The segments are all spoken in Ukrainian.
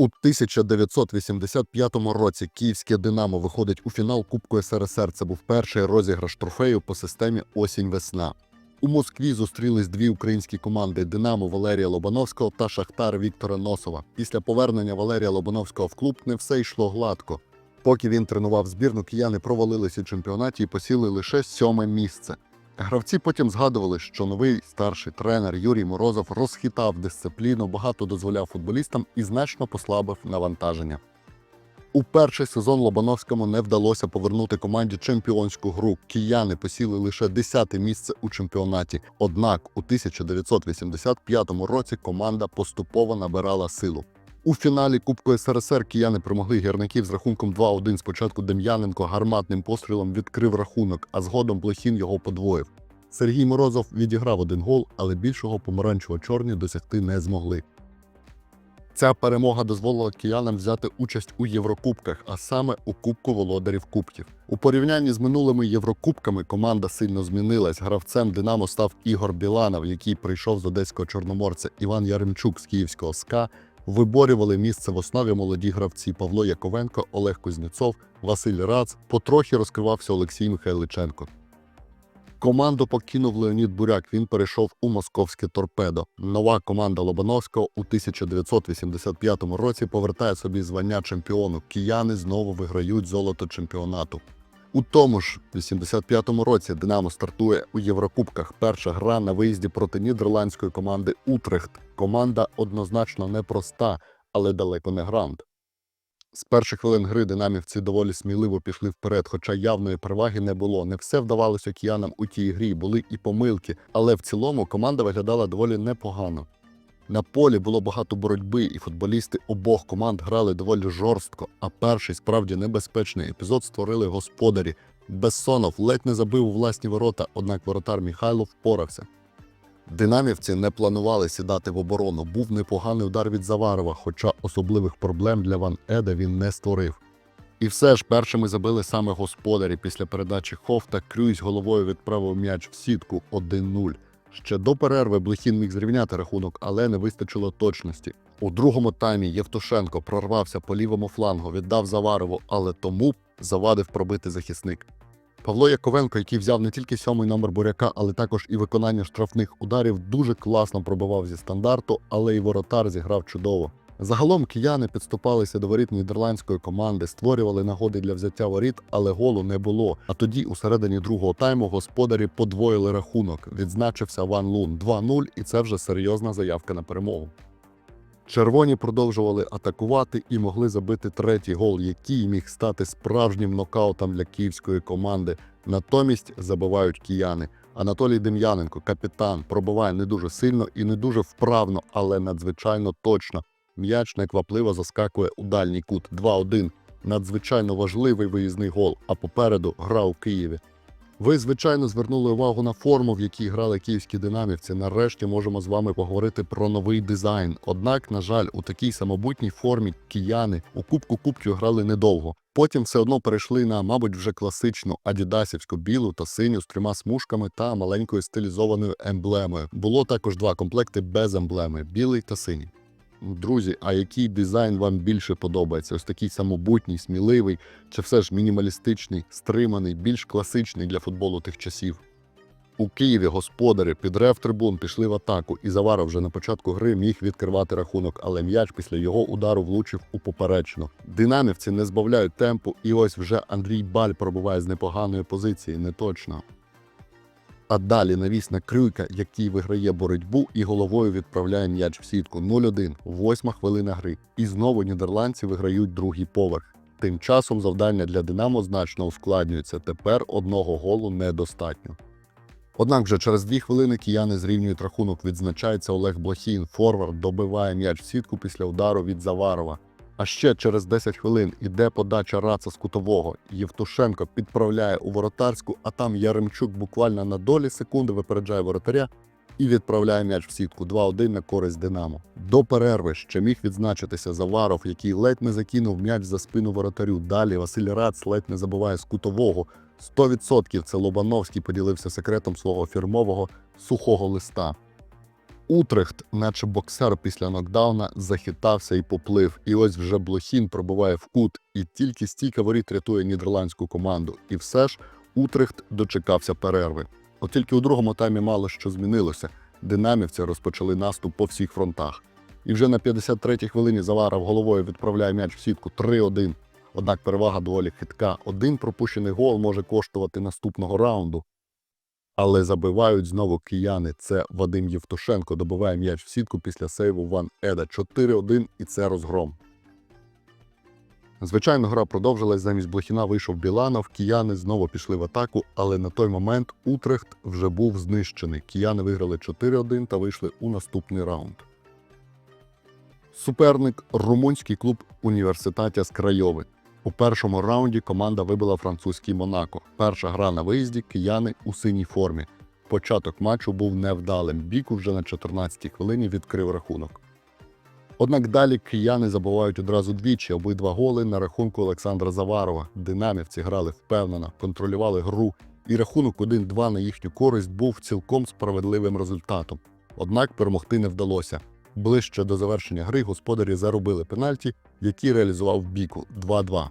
У 1985 році київське Динамо виходить у фінал Кубку СРСР. Це був перший розіграш трофею по системі осінь-весна. У Москві зустрілись дві українські команди Динамо Валерія Лобановського та Шахтар Віктора Носова. Після повернення Валерія Лобановського в клуб не все йшло гладко. Поки він тренував збірну, кияни провалились у чемпіонаті і посіли лише сьоме місце. Гравці потім згадували, що новий старший тренер Юрій Морозов розхитав дисципліну, багато дозволяв футболістам і значно послабив навантаження. У перший сезон Лобановському не вдалося повернути команді чемпіонську гру. Кияни посіли лише 10 місце у чемпіонаті. Однак у 1985 році команда поступово набирала силу. У фіналі Кубку СРСР кияни перемогли гірників з рахунком 2-1. Спочатку Дем'яненко гарматним пострілом відкрив рахунок, а згодом Блохін його подвоїв. Сергій Морозов відіграв один гол, але більшого помаранчево-чорні досягти не змогли. Ця перемога дозволила киянам взяти участь у Єврокубках, а саме у Кубку володарів Кубків. У порівнянні з минулими Єврокубками команда сильно змінилась. Гравцем Динамо став Ігор Біланов, який прийшов з одеського чорноморця Іван Яремчук з київського СКА. Виборювали місце в основі молоді гравці Павло Яковенко, Олег Кузнєцов, Василь Рац. Потрохи розкривався Олексій Михайличенко. Команду покинув Леонід Буряк. Він перейшов у московське торпедо. Нова команда Лобановського у 1985 році повертає собі звання чемпіону. Кияни знову виграють золото чемпіонату. У тому ж 85-му році Динамо стартує у Єврокубках. Перша гра на виїзді проти нідерландської команди Утрехт. Команда однозначно непроста, але далеко не грант. З перших хвилин гри динамівці доволі сміливо пішли вперед, хоча явної переваги не було. Не все вдавалося киянам у тій грі, були і помилки, але в цілому команда виглядала доволі непогано. На полі було багато боротьби, і футболісти обох команд грали доволі жорстко. А перший справді небезпечний епізод створили господарі. Бессонов ледь не забив у власні ворота, однак воротар Міхайло впорався. Динамівці не планували сідати в оборону. Був непоганий удар від Заварова, хоча особливих проблем для Ван Еда він не створив. І все ж першими забили саме господарі. Після передачі Хофта Крюйсь головою відправив м'яч в сітку 1-0. Ще до перерви Блохін міг зрівняти рахунок, але не вистачило точності. У другому таймі Євтушенко прорвався по лівому флангу, віддав Заварову, але тому завадив пробити захисник. Павло Яковенко, який взяв не тільки сьомий номер буряка, але також і виконання штрафних ударів, дуже класно пробивав зі стандарту, але й воротар зіграв чудово. Загалом кияни підступалися до воріт нідерландської команди, створювали нагоди для взяття воріт, але голу не було. А тоді, у середині другого тайму, господарі подвоїли рахунок. Відзначився Ван Лун 2-0, і це вже серйозна заявка на перемогу. Червоні продовжували атакувати і могли забити третій гол, який міг стати справжнім нокаутом для київської команди. Натомість забивають кияни. Анатолій Дем'яненко, капітан, пробиває не дуже сильно і не дуже вправно, але надзвичайно точно. М'яч неквапливо заскакує у дальній кут 2-1. Надзвичайно важливий виїзний гол, а попереду гра у Києві. Ви, звичайно, звернули увагу на форму, в якій грали київські динамівці. Нарешті можемо з вами поговорити про новий дизайн. Однак, на жаль, у такій самобутній формі кияни у Кубку Кубків грали недовго. Потім все одно перейшли на, мабуть, вже класичну адідасівську білу та синю з трьома смужками та маленькою стилізованою емблемою. Було також два комплекти без емблеми білий та синій. Друзі, а який дизайн вам більше подобається? Ось такий самобутній, сміливий, чи все ж мінімалістичний, стриманий, більш класичний для футболу тих часів? У Києві господарі під рев трибун пішли в атаку, і Заваров вже на початку гри міг відкривати рахунок, але м'яч після його удару влучив у поперечну. Динамівці не збавляють темпу, і ось вже Андрій Баль пробуває з непоганої позиції, не точно. А далі навісна крюйка, який виграє боротьбу і головою відправляє м'яч в сітку 0-1, восьма хвилина гри. І знову нідерландці виграють другий поверх. Тим часом завдання для Динамо значно ускладнюється. Тепер одного голу недостатньо. Однак вже через дві хвилини кияни зрівнюють рахунок. Відзначається Олег Блохін. Форвард добиває м'яч в сітку після удару від Заварова. А ще через 10 хвилин іде подача раца з кутового. Євтушенко підправляє у воротарську, а там Яремчук буквально на долі секунди випереджає воротаря і відправляє м'яч в сітку 2-1 на користь Динамо. До перерви ще міг відзначитися Заваров, який ледь не закинув м'яч за спину воротарю. Далі Василь Рац ледь не забиває з кутового. 100% це Лобановський поділився секретом свого фірмового сухого листа. Утрехт, наче боксер після нокдауна, захитався і поплив. І ось вже Блохін пробиває в кут, і тільки стійка воріт рятує нідерландську команду. І все ж Утрехт дочекався перерви. От тільки у другому таймі мало що змінилося. Динамівці розпочали наступ по всіх фронтах. І вже на 53-й хвилині Заваров головою відправляє м'яч в сітку 3-1. Однак перевага доволі хитка. Один пропущений гол може коштувати наступного раунду. Але забивають знову кияни. Це Вадим Євтушенко добиває м'яч в сітку після сейву Ван Еда 4-1 і це розгром. Звичайно, гра продовжилась. Замість Блохіна вийшов Біланов. Кияни знову пішли в атаку, але на той момент Утрехт вже був знищений. Кияни виграли 4-1 та вийшли у наступний раунд. Суперник румунський клуб університатя з Крайови. У першому раунді команда вибила французький Монако. Перша гра на виїзді кияни у синій формі. Початок матчу був невдалим. Біку вже на 14-й хвилині відкрив рахунок. Однак далі кияни забувають одразу двічі обидва голи на рахунку Олександра Заварова. Динамівці грали впевнено, контролювали гру, і рахунок 1-2 на їхню користь був цілком справедливим результатом. Однак перемогти не вдалося. Ближче до завершення гри господарі заробили пенальті, який реалізував Біку 2-2.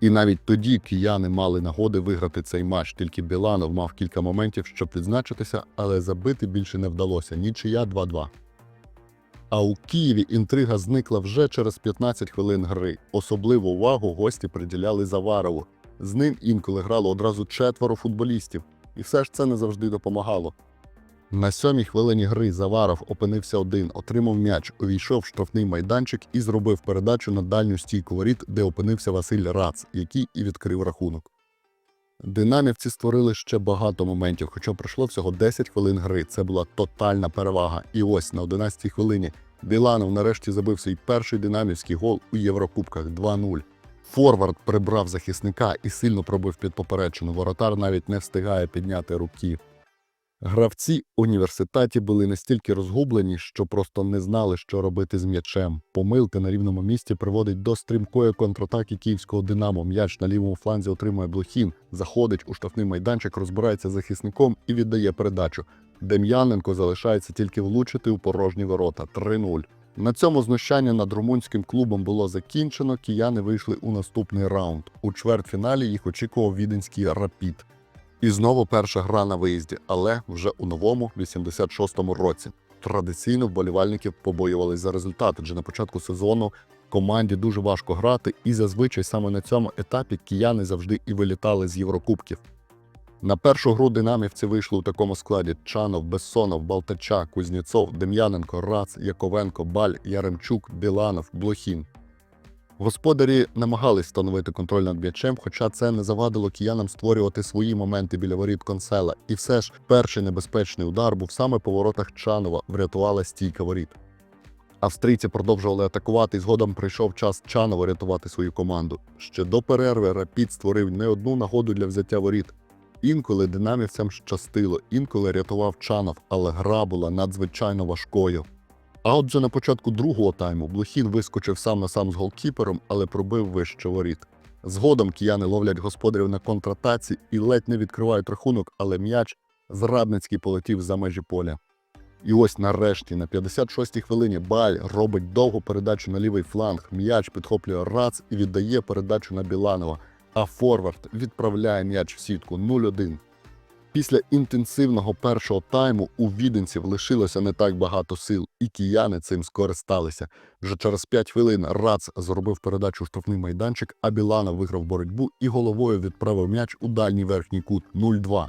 І навіть тоді кияни мали нагоди виграти цей матч. Тільки Біланов мав кілька моментів, щоб відзначитися, але забити більше не вдалося. Нічия 2-2. А у Києві інтрига зникла вже через 15 хвилин гри. Особливу увагу гості приділяли Заварову. З ним інколи грало одразу четверо футболістів, і все ж це не завжди допомагало. На сьомій хвилині гри Заваров опинився один, отримав м'яч, увійшов в штрафний майданчик і зробив передачу на дальню стійку воріт, де опинився Василь Рац, який і відкрив рахунок. Динамівці створили ще багато моментів, хоча пройшло всього 10 хвилин гри. Це була тотальна перевага. І ось на 11-й хвилині Біланов нарешті забив свій перший динамівський гол у Єврокубках 2-0. Форвард прибрав захисника і сильно пробив під поперечину. Воротар навіть не встигає підняти руки. Гравці університеті були настільки розгублені, що просто не знали, що робити з м'ячем. Помилка на рівному місці приводить до стрімкої контратаки київського Динамо. М'яч на лівому фланзі отримує Блохін, заходить у штрафний майданчик, розбирається з захисником і віддає передачу. Дем'яненко залишається тільки влучити у порожні ворота 3-0. На цьому знущання над румунським клубом було закінчено. Кияни вийшли у наступний раунд. У чвертьфіналі їх очікував віденський рапід. І знову перша гра на виїзді, але вже у новому 86-му році. Традиційно вболівальників побоювались за результат, адже на початку сезону команді дуже важко грати, і зазвичай саме на цьому етапі кияни завжди і вилітали з Єврокубків. На першу гру динамівці вийшли у такому складі: Чанов, Бессонов, Балтача, Кузнєцов, Дем'яненко, Рац, Яковенко, Баль, Яремчук, Біланов, Блохін. Господарі намагались встановити контроль над м'ячем, хоча це не завадило киянам створювати свої моменти біля воріт консела. І все ж перший небезпечний удар був саме по воротах Чанова, врятувала стійка воріт. Австрійці продовжували атакувати, і згодом прийшов час Чанова рятувати свою команду. Ще до перерви Рапід створив не одну нагоду для взяття воріт. Інколи динамівцям щастило, інколи рятував Чанов, але гра була надзвичайно важкою. А отже, на початку другого тайму Блохін вискочив сам на сам з голкіпером, але пробив вище воріт. Згодом кияни ловлять господарів на контратаці і ледь не відкривають рахунок, але м'яч зрадницький полетів за межі поля. І ось нарешті, на 56-й хвилині Баль робить довгу передачу на лівий фланг. М'яч підхоплює Рац і віддає передачу на Біланова. А Форвард відправляє м'яч в сітку 0-1. Після інтенсивного першого тайму у віденців лишилося не так багато сил, і кияни цим скористалися. Вже через 5 хвилин Рац зробив передачу штрафний майданчик, а Біланов виграв боротьбу і головою відправив м'яч у дальній верхній кут 0-2.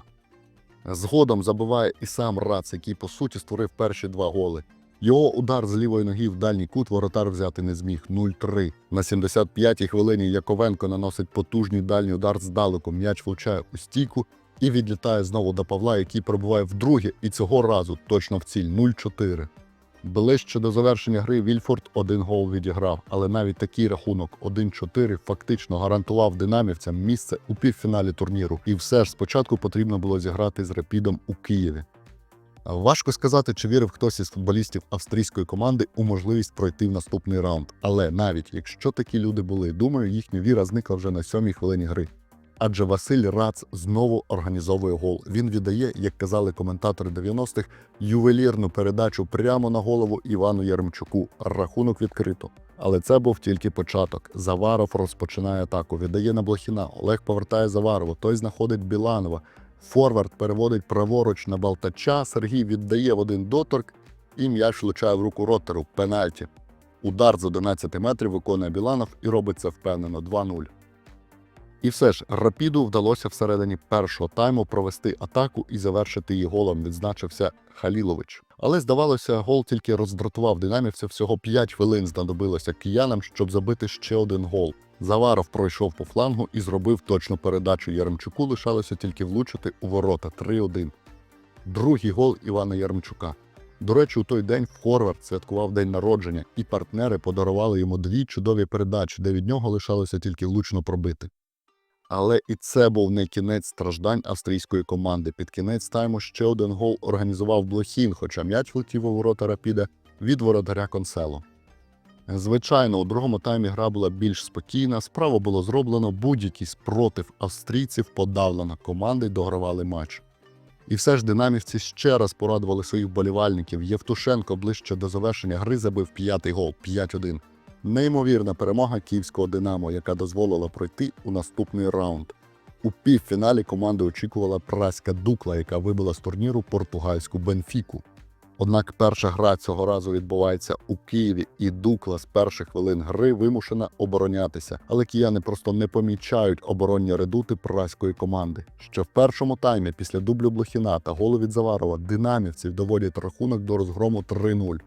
Згодом забиває і сам Рац, який по суті створив перші два голи. Його удар з лівої ноги в дальній кут воротар взяти не зміг 0-3. На 75-й хвилині Яковенко наносить потужний дальній удар здалеку. М'яч влучає у стійку і відлітає знову до Павла, який пробиває вдруге, і цього разу точно в ціль 0-4. Ближче до завершення гри Вільфорд один гол відіграв, але навіть такий рахунок 1-4 фактично гарантував динамівцям місце у півфіналі турніру. І все ж спочатку потрібно було зіграти з Рапідом у Києві. Важко сказати, чи вірив хтось із футболістів австрійської команди у можливість пройти в наступний раунд. Але навіть якщо такі люди були, думаю, їхня віра зникла вже на сьомій хвилині гри. Адже Василь Рац знову організовує гол. Він віддає, як казали коментатори 90-х, ювелірну передачу прямо на голову Івану Яремчуку. Рахунок відкрито. Але це був тільки початок. Заваров розпочинає атаку, віддає на Блохіна. Олег повертає Заварову. Той знаходить Біланова. Форвард переводить праворуч на Балтача. Сергій віддає в один доторк, і м'яч влучає в руку Роттеру. Пенальті. Удар з 11 метрів виконує Біланов і робить це впевнено 2-0. І все ж Рапіду вдалося всередині першого тайму провести атаку і завершити її голом, відзначився Халілович. Але здавалося, гол тільки роздратував динамівця. Всього 5 хвилин знадобилося киянам, щоб забити ще один гол. Заваров пройшов по флангу і зробив точну передачу Яремчуку. Лишалося тільки влучити у ворота 3-1. Другий гол Івана Яремчука. До речі, у той день Форвард святкував день народження, і партнери подарували йому дві чудові передачі, де від нього лишалося тільки влучно пробити. Але і це був не кінець страждань австрійської команди. Під кінець тайму ще один гол організував Блохін, хоча м'яч влетів у ворота Рапіда від воротаря Консело. Звичайно, у другому таймі гра була більш спокійна, справа було зроблено, будь-який спротив австрійців подавлено, команди догравали матч. І все ж динамівці ще раз порадували своїх болівальників. Євтушенко ближче до завершення гри забив п'ятий гол 5-1. Неймовірна перемога київського Динамо, яка дозволила пройти у наступний раунд. У півфіналі команди очікувала праська Дукла, яка вибила з турніру португальську Бенфіку. Однак перша гра цього разу відбувається у Києві, і Дукла з перших хвилин гри вимушена оборонятися. Але кияни просто не помічають оборонні редути праської команди. Ще в першому таймі, після дублю Блохіна та голу від Заварова, динамівців доводять рахунок до розгрому 3-0.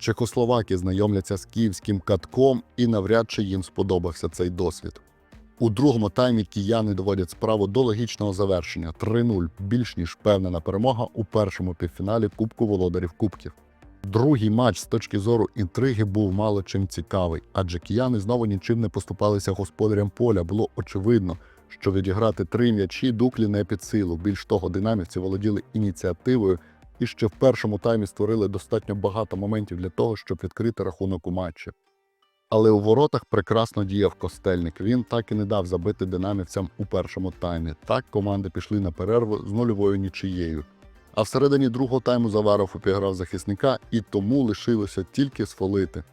Чехословаки знайомляться з київським катком, і навряд чи їм сподобався цей досвід. У другому таймі кияни доводять справу до логічного завершення 3-0, більш ніж впевнена перемога у першому півфіналі Кубку володарів Кубків. Другий матч з точки зору інтриги був мало чим цікавий, адже кияни знову нічим не поступалися господарям поля. Було очевидно, що відіграти три м'ячі дуклі не під силу. Більш того, динамівці володіли ініціативою і ще в першому таймі створили достатньо багато моментів для того, щоб відкрити рахунок у матчі. Але у воротах прекрасно діяв костельник. Він так і не дав забити динамівцям у першому таймі. Так команди пішли на перерву з нульовою нічиєю. А всередині другого тайму Заваров обіграв захисника і тому лишилося тільки сфолити.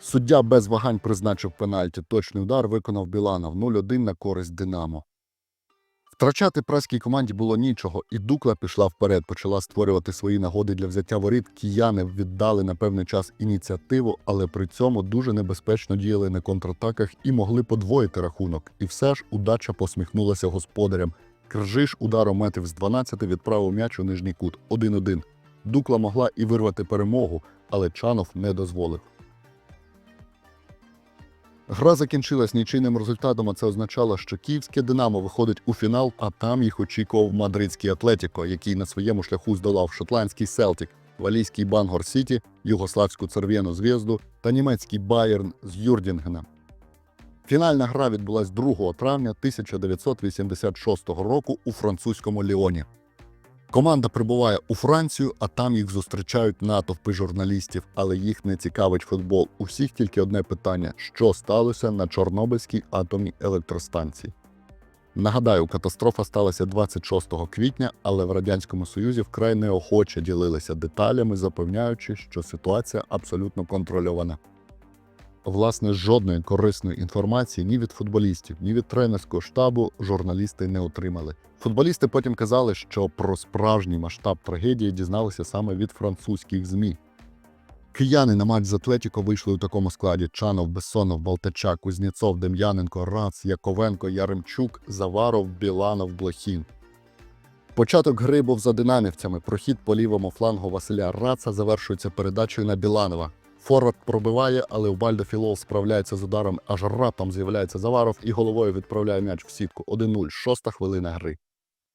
Суддя без вагань призначив пенальті. Точний удар виконав Біланов 0-1 на користь Динамо. Втрачати праській команді було нічого, і Дукла пішла вперед, почала створювати свої нагоди для взяття воріт. Кияни віддали на певний час ініціативу, але при цьому дуже небезпечно діяли на контратаках і могли подвоїти рахунок. І все ж удача посміхнулася господарям. Кржиш ударом метрів з 12 відправив м'яч у нижній кут 1-1. Дукла могла і вирвати перемогу, але Чанов не дозволив. Гра закінчилась нічийним результатом, а це означало, що київське Динамо виходить у фінал, а там їх очікував мадридський Атлетіко, який на своєму шляху здолав шотландський Селтік, валійський Бангор Сіті, югославську Церв'єну Зв'язду та німецький Байерн з Юрдінгена. Фінальна гра відбулась 2 травня 1986 року у французькому Ліоні. Команда прибуває у Францію, а там їх зустрічають натовпи журналістів, але їх не цікавить футбол. У всіх тільки одне питання: що сталося на Чорнобильській атомній електростанції. Нагадаю, катастрофа сталася 26 квітня, але в радянському союзі вкрай неохоче ділилися деталями, запевняючи, що ситуація абсолютно контрольована. Власне, жодної корисної інформації ні від футболістів, ні від тренерського штабу журналісти не отримали. Футболісти потім казали, що про справжній масштаб трагедії дізналися саме від французьких ЗМІ. Кияни на матч з Атлетіко вийшли у такому складі: Чанов, Бессонов, Балтачак, Кузнєцов, Дем'яненко, Рац, Яковенко, Яремчук, Заваров, Біланов, Блохін. Початок гри був за динамівцями. Прохід по лівому флангу Василя Раца завершується передачею на Біланова. Форвард пробиває, але Убальдо Філол справляється з ударом, аж раптом з'являється Заваров і головою відправляє м'яч в сітку 1-0, шоста хвилина гри.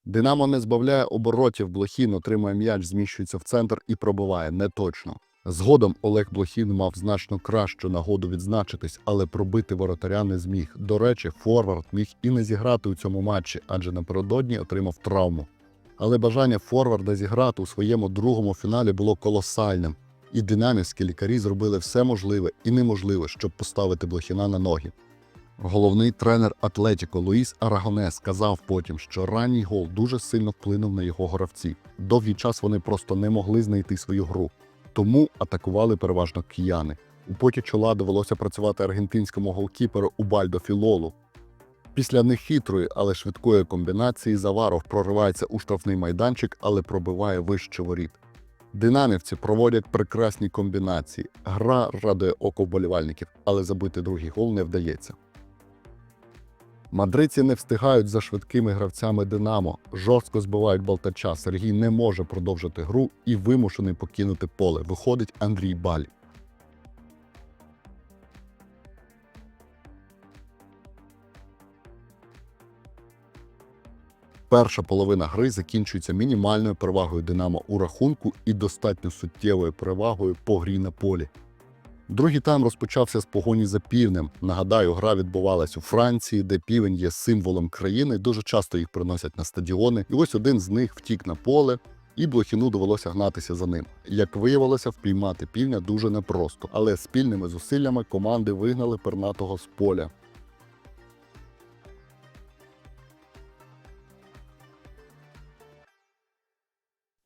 Динамо не збавляє оборотів, Блохін отримує м'яч, зміщується в центр і пробиває неточно. Згодом Олег Блохін мав значно кращу нагоду відзначитись, але пробити воротаря не зміг. До речі, Форвард міг і не зіграти у цьому матчі, адже напередодні отримав травму. Але бажання Форварда зіграти у своєму другому фіналі було колосальним, і динамівські лікарі зробили все можливе і неможливе, щоб поставити Блохіна на ноги. Головний тренер Атлетіко Луїс Арагонес сказав потім, що ранній гол дуже сильно вплинув на його гравців. Довгий час вони просто не могли знайти свою гру, тому атакували переважно кияни. У поті чола довелося працювати аргентинському голкіперу Убальдо Філолу. Після нехитрої, але швидкої комбінації Заваров проривається у штрафний майданчик, але пробиває вище воріт. Динамівці проводять прекрасні комбінації. Гра радує око вболівальників, але забити другий гол не вдається. Мадриці не встигають за швидкими гравцями Динамо, жорстко збивають болтача. Сергій не може продовжити гру і вимушений покинути поле. Виходить Андрій Баль. Перша половина гри закінчується мінімальною перевагою Динамо у рахунку і достатньо суттєвою перевагою по грі на полі. Другий тайм розпочався з погоні за півнем. Нагадаю, гра відбувалась у Франції, де півень є символом країни. Дуже часто їх приносять на стадіони. І ось один з них втік на поле, і Блохіну довелося гнатися за ним. Як виявилося, впіймати півня дуже непросто, але спільними зусиллями команди вигнали пернатого з поля.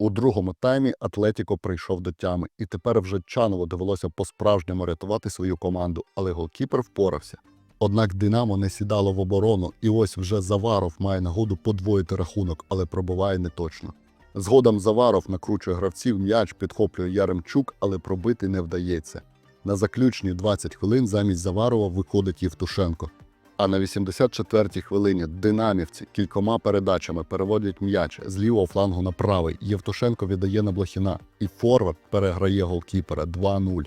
У другому таймі Атлетіко прийшов до тями, і тепер вже Чанову довелося по-справжньому рятувати свою команду, але голкіпер впорався. Однак Динамо не сідало в оборону, і ось вже Заваров має нагоду подвоїти рахунок, але пробиває неточно. Згодом Заваров накручує гравців, м'яч підхоплює Яремчук, але пробити не вдається. На заключні 20 хвилин замість Заварова виходить Євтушенко. А на 84-й хвилині динамівці кількома передачами переводять м'яч з лівого флангу на правий. Євтушенко віддає на Блохіна, і форвард переграє голкіпера 2-0.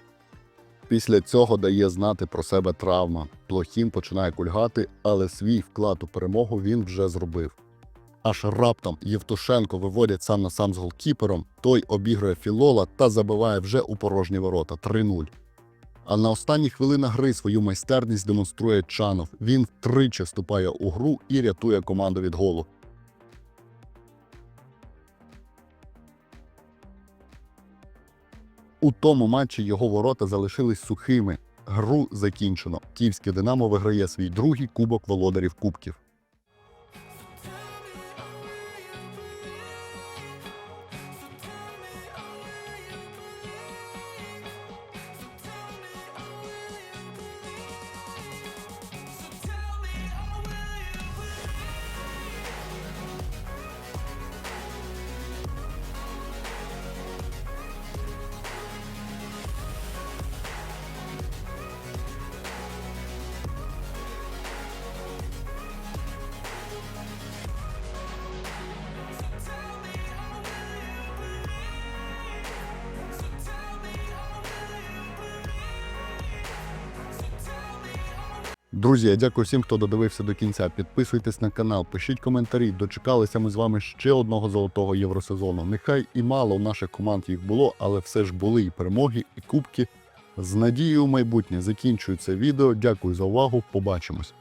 Після цього дає знати про себе травма. Блохін починає кульгати, але свій вклад у перемогу він вже зробив. Аж раптом Євтушенко виводять сам на сам з голкіпером, той обігрує Філола та забиває вже у порожні ворота 3-0. А на останніх хвилинах гри свою майстерність демонструє Чанов. Він втричі вступає у гру і рятує команду від голу. У тому матчі його ворота залишились сухими. Гру закінчено. Київське Динамо виграє свій другий кубок володарів кубків. Друзі, я дякую всім, хто додивився до кінця. Підписуйтесь на канал, пишіть коментарі. Дочекалися ми з вами ще одного золотого євросезону. Нехай і мало у наших команд їх було, але все ж були і перемоги, і кубки. З надією у майбутнє закінчую це відео. Дякую за увагу. Побачимось.